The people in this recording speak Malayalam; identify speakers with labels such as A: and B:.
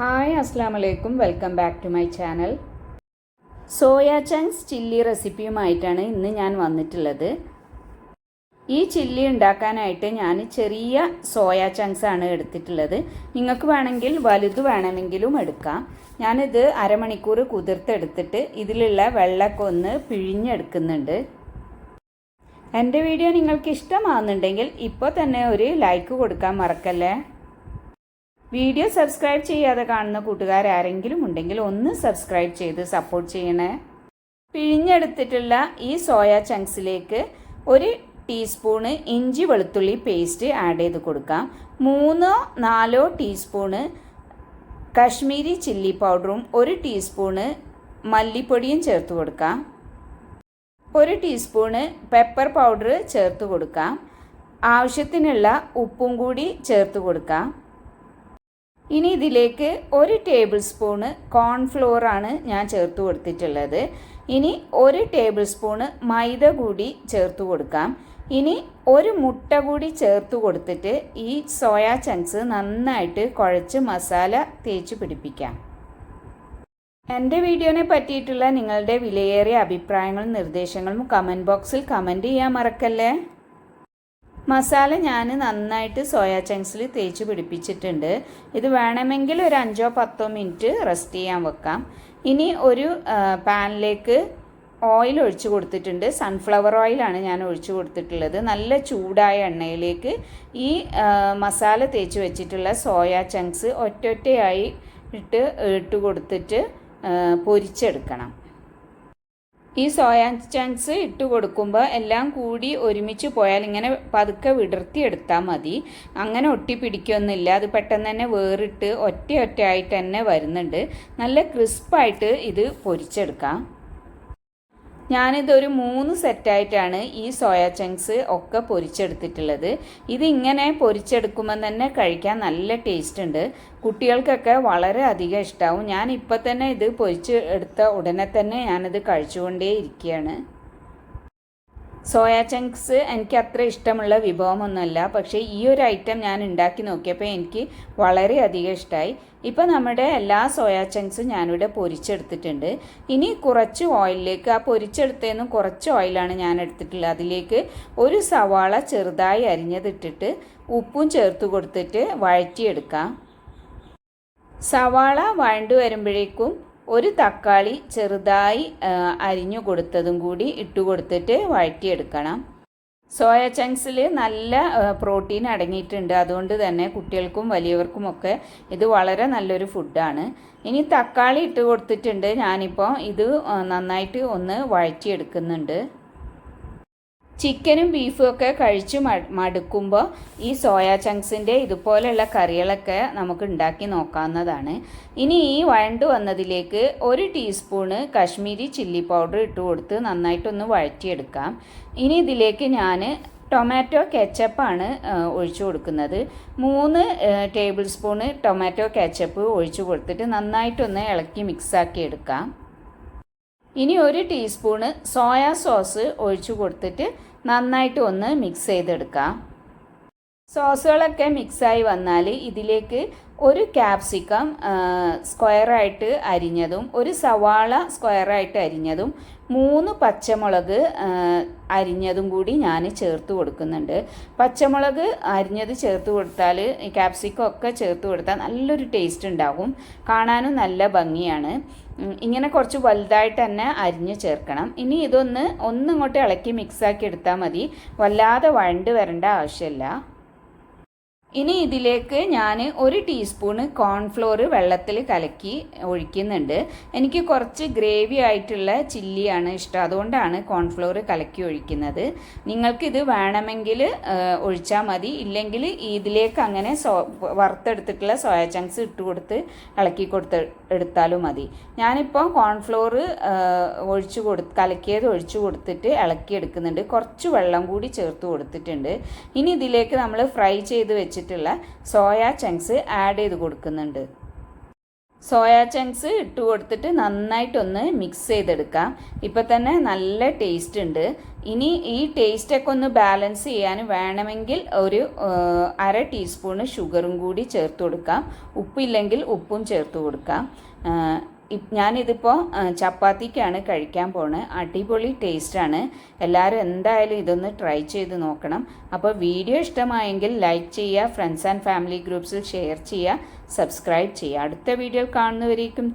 A: ഹായ് അസ്സാം വലൈക്കും welcome back to my channel. Soya chunks chilli റെസിപ്പിയുമായിട്ടാണ് ഇന്ന് ഞാൻ വന്നിട്ടുള്ളത്. ഈ ചില്ലി ഉണ്ടാക്കാനായിട്ട് ഞാൻ ചെറിയ സോയ ചങ്ക്സ് ആണ് എടുത്തിട്ടുള്ളത്. നിങ്ങൾക്ക് വേണമെങ്കിൽ വലുത് വേണമെങ്കിലും എടുക്കാം. ഞാനിത് അരമണിക്കൂർ കുതിർത്തെടുത്തിട്ട് ഇതിലുള്ള വെള്ളമൊക്കെ ഒന്ന് പിഴിഞ്ഞെടുക്കുന്നുണ്ട്. എന്റെ വീഡിയോ നിങ്ങൾക്ക് ഇഷ്ടമാകുന്നുണ്ടെങ്കിൽ ഇപ്പോൾ തന്നെ ഒരു ലൈക്ക് കൊടുക്കാൻ മറക്കല്ലേ? വീഡിയോ സബ്സ്ക്രൈബ് ചെയ്യാതെ കാണുന്ന കൂട്ടുകാർ ആരെങ്കിലും ഉണ്ടെങ്കിൽ ഒന്ന് സബ്സ്ക്രൈബ് ചെയ്ത് സപ്പോർട്ട് ചെയ്യണേ. പിഴിഞ്ഞെടുത്തിട്ടുള്ള ഈ സോയ ചങ്ക്സിലേക്ക് ഒരു ടീസ്പൂണ് ഇഞ്ചി വെളുത്തുള്ളി പേസ്റ്റ് ആഡ് ചെയ്ത് കൊടുക്കാം. മൂന്നോ നാലോ ടീസ്പൂണ് കാശ്മീരി ചില്ലി പൗഡറും ഒരു ടീസ്പൂണ് മല്ലിപ്പൊടിയും ചേർത്ത് കൊടുക്കാം. ഒരു ടീസ്പൂണ് പെപ്പർ പൗഡർ ചേർത്ത് കൊടുക്കാം. ആവശ്യത്തിനുള്ള ഉപ്പും കൂടി ചേർത്ത് കൊടുക്കാം. ഇനി ഇതിലേക്ക് ഒരു ടേബിൾ സ്പൂണ് കോൺഫ്ലോറാണ് ഞാൻ ചേർത്ത് കൊടുത്തിട്ടുള്ളത്. ഇനി ഒരു ടേബിൾ സ്പൂണ് മൈദ കൂടി ചേർത്ത് കൊടുക്കാം. ഇനി ഒരു മുട്ട കൂടി ചേർത്ത് കൊടുത്തിട്ട് ഈ സോയാ ചങ്ക്സ് നന്നായിട്ട് കുഴച്ച് മസാല തേച്ച് പിടിപ്പിക്കാം. എന്റെ വീഡിയോനെ പറ്റിയിട്ടുള്ള നിങ്ങളുടെ വിലയേറിയ അഭിപ്രായങ്ങളും നിർദ്ദേശങ്ങളും കമന്റ് ബോക്സിൽ കമന്റ് ചെയ്യാൻ മറക്കല്ലേ? മസാല ഞാൻ നന്നായിട്ട് സോയാ ചങ്ക്സിൽ തേച്ച് പിടിപ്പിച്ചിട്ടുണ്ട്. ഇത് വേണമെങ്കിൽ ഒരു അഞ്ചോ പത്തോ മിനിറ്റ് റെസ്റ്റ് ചെയ്യാൻ വെക്കാം. ഇനി ഒരു പാനിലേക്ക് ഓയിൽ ഒഴിച്ചു കൊടുത്തിട്ടുണ്ട്. സൺഫ്ലവർ ഓയിലാണ് ഞാൻ ഒഴിച്ചു കൊടുത്തിട്ടുള്ളത്. നല്ല ചൂടായ എണ്ണയിലേക്ക് ഈ മസാല തേച്ച് വെച്ചിട്ടുള്ള സോയാ ചങ്ക്സ് ഒറ്റൊറ്റയായി ഇട്ട് ഇട്ട് കൊടുത്തിട്ട് പൊരിച്ചെടുക്കണം. ഈ സോയാ ചങ്ക്സ് ഇട്ട് കൊടുക്കുമ്പോൾ എല്ലാം കൂടി ഒരുമിച്ച് പോയാൽ ഇങ്ങനെ പതുക്കെ വിടർത്തിയെടുത്താൽ മതി. അങ്ങനെ ഒട്ടി ഒട്ടിപ്പിടിക്കൊന്നുമില്ല. അത് പെട്ടെന്ന് തന്നെ വേറിട്ട് ഒറ്റ ഒറ്റ ആയിട്ട് തന്നെ വരുന്നുണ്ട്. നല്ല ക്രിസ്പായിട്ട് ഇത് പൊരിച്ചെടുക്കാം. ഞാനിതൊരു മൂന്ന് സെറ്റായിട്ടാണ് ഈ സോയ ചങ്ക്സ് ഒക്കെ പൊരിച്ചെടുത്തിട്ടുള്ളത്. ഇതിങ്ങനെ പൊരിച്ചെടുക്കുമ്പോൾ തന്നെ കഴിക്കാൻ നല്ല ടേസ്റ്റ് ഉണ്ട് കുട്ടികൾക്കൊക്കെ വളരെ അധികം ഇഷ്ടമാവും ഞാൻ ഇപ്പം തന്നെ ഇത് പൊരിച്ച് എടുത്ത ഉടനെ തന്നെ ഞാനിത് കഴിച്ചുകൊണ്ടേ ഇരിക്കുകയാണ് സോയ ചങ്ക്സ് എനിക്ക് അത്ര ഇഷ്ടമുള്ള വിഭവമൊന്നുമല്ല. പക്ഷേ ഈ ഒരു ഐറ്റം ഞാൻ ഉണ്ടാക്കി നോക്കിയപ്പോൾ എനിക്ക് വളരെയധികം ഇഷ്ടമായി ഇപ്പോൾ നമ്മുടെ എല്ലാ സോയ ചങ്ക്സും ഞാനിവിടെ പൊരിച്ചെടുത്തിട്ടുണ്ട്. ഇനി കുറച്ച് ഓയിലിലേക്ക് ആ പൊരിച്ചെടുത്തതിനും കുറച്ച് ഓയിലാണ് ഞാൻ എടുത്തിട്ടുള്ളത്. അതിലേക്ക് ഒരു സവാള ചെറുതായി അരിഞ്ഞതിട്ടിട്ട് ഉപ്പും ചേർത്ത് കൊടുത്തിട്ട് വഴറ്റിയെടുക്കാം. സവാള വഴണ്ടു വരുമ്പോഴേക്കും ഒരു തക്കാളി ചെറുതായി അരിഞ്ഞു കൊടുത്തതും കൂടി ഇട്ട് കൊടുത്തിട്ട് വഴറ്റിയെടുക്കണം. സോയ ചങ്ക്സിൽ നല്ല പ്രോട്ടീൻ അടങ്ങിയിട്ടുണ്ട്. അതുകൊണ്ട് തന്നെ കുട്ടികൾക്കും വലിയവർക്കുമൊക്കെ ഇത് വളരെ നല്ലൊരു ഫുഡാണ്. ഇനി തക്കാളി ഇട്ട് കൊടുത്തിട്ടുണ്ട്. ഞാനിപ്പോൾ ഇത് നന്നായിട്ട് ഒന്ന് വഴറ്റിയെടുക്കുന്നുണ്ട്. ചിക്കനും ബീഫും ഒക്കെ കഴിച്ച് മടുക്കുമ്പോൾ ഈ സോയാ ചങ്ക്സിന്റെ ഇതുപോലെയുള്ള കറികളൊക്കെ നമുക്ക് ഉണ്ടാക്കി നോക്കാവുന്നതാണ്. ഇനി ഈ വഴണ്ട് വന്നതിലേക്ക് ഒരു ടീസ്പൂണ് കാശ്മീരി ചില്ലി പൗഡർ ഇട്ട് കൊടുത്ത് നന്നായിട്ടൊന്ന് വഴറ്റിയെടുക്കാം. ഇനി ഇതിലേക്ക് ഞാൻ ടൊമാറ്റോ കെച്ചപ്പാണ് ഒഴിച്ചു കൊടുക്കുന്നത്. മൂന്ന് ടേബിൾ സ്പൂണ് ടൊമാറ്റോ കെച്ചപ്പ് ഒഴിച്ചു കൊടുത്തിട്ട് നന്നായിട്ടൊന്ന് ഇളക്കി മിക്സാക്കി എടുക്കാം. ഇനി ഒരു ടീസ്പൂണ് സോയാ സോസ് ഒഴിച്ചു കൊടുത്തിട്ട് നന്നായിട്ട് ഒന്ന് മിക്സ് ചെയ്തെടുക്കാം. സോസുകളൊക്കെ മിക്സായി വന്നാൽ ഇതിലേക്ക് ഒരു ക്യാപ്സിക്കം സ്ക്വയറായിട്ട് അരിഞ്ഞതും ഒരു സവാള സ്ക്വയറായിട്ട് അരിഞ്ഞതും മൂന്ന് പച്ചമുളക് അരിഞ്ഞതും കൂടി ഞാൻ ചേർത്ത് കൊടുക്കുന്നുണ്ട്. പച്ചമുളക് അരിഞ്ഞത് ചേർത്ത് കൊടുത്താൽ ക്യാപ്സിക്കം ഒക്കെ ചേർത്ത് കൊടുത്താൽ നല്ലൊരു ടേസ്റ്റ് ഉണ്ടാകും കാണാനും നല്ല ഭംഗിയാണ്. ഇങ്ങനെ കുറച്ച് വലുതായിട്ട് തന്നെ അരിഞ്ഞ് ചേർക്കണം. ഇനി ഇതൊന്ന് ഒന്നിങ്ങോട്ട് ഇളക്കി മിക്സാക്കി എടുത്താൽ മതി. വല്ലാതെ വഴണ്ട് വരേണ്ട ആവശ്യമില്ല ഇനി ഇതിലേക്ക് ഞാൻ ഒരു ടീസ്പൂണ് കോൺഫ്ലോർ വെള്ളത്തിൽ കലക്കി ഒഴിക്കുന്നുണ്ട്. എനിക്ക് കുറച്ച് ഗ്രേവി ആയിട്ടുള്ള ചില്ലിയാണ് ഇഷ്ടം. അതുകൊണ്ടാണ് കോൺഫ്ലോർ കലക്കി ഒഴിക്കുന്നത്. നിങ്ങൾക്കിത് വേണമെങ്കിൽ ഒഴിച്ചാൽ മതി. ഇല്ലെങ്കിൽ ഇതിലേക്ക് അങ്ങനെ സോ വറുത്തെടുത്തിട്ടുള്ള സോയ ചങ്ക്സ് ഇട്ട് കൊടുത്ത് ഇളക്കി കൊടുത്ത് എടുത്താലും മതി. ഞാനിപ്പോൾ കോൺഫ്ലോർ ഒഴിച്ചു കൊടു കലക്കിയത് ഒഴിച്ചു കൊടുത്തിട്ട് ഇളക്കി എടുക്കുന്നുണ്ട്. കുറച്ച് വെള്ളം കൂടി ചേർത്ത് കൊടുത്തിട്ടുണ്ട്. ഇനി ഇതിലേക്ക് നമ്മൾ ഫ്രൈ ചെയ്ത് വെച്ച് വെച്ചിട്ടുള്ള സോയ ചങ്ക്സ് ആഡ് ചെയ്ത് കൊടുക്കുന്നുണ്ട്. സോയാ ചങ്ക്സ് ഇട്ട് കൊടുത്തിട്ട് നന്നായിട്ടൊന്ന് മിക്സ് ചെയ്തെടുക്കാം. ഇപ്പം തന്നെ നല്ല ടേസ്റ്റ് ഉണ്ട്. ഇനി ഈ ടേസ്റ്റൊക്കെ ഒന്ന് ബാലൻസ് ചെയ്യാൻ വേണമെങ്കിൽ ഒരു അര ടീസ്പൂണ് ഷുഗറും കൂടി ചേർത്ത് കൊടുക്കാം. ഉപ്പില്ലെങ്കിൽ ഉപ്പും ചേർത്ത് കൊടുക്കാം. ഞാനിതിപ്പോൾ ചപ്പാത്തിക്കാണ് കഴിക്കാൻ പോണത് അടിപൊളി ടേസ്റ്റാണ്. എല്ലാവരും എന്തായാലും ഇതൊന്ന് ട്രൈ ചെയ്ത് നോക്കണം. അപ്പോൾ വീഡിയോ ഇഷ്ടമായെങ്കിൽ ലൈക്ക് ചെയ്യുക ഫ്രണ്ട്സ് ആൻഡ് ഫാമിലി ഗ്രൂപ്പ്സിൽ ഷെയർ ചെയ്യുക സബ്സ്ക്രൈബ് ചെയ്യുക. അടുത്ത വീഡിയോ കാണുന്നവരേക്കും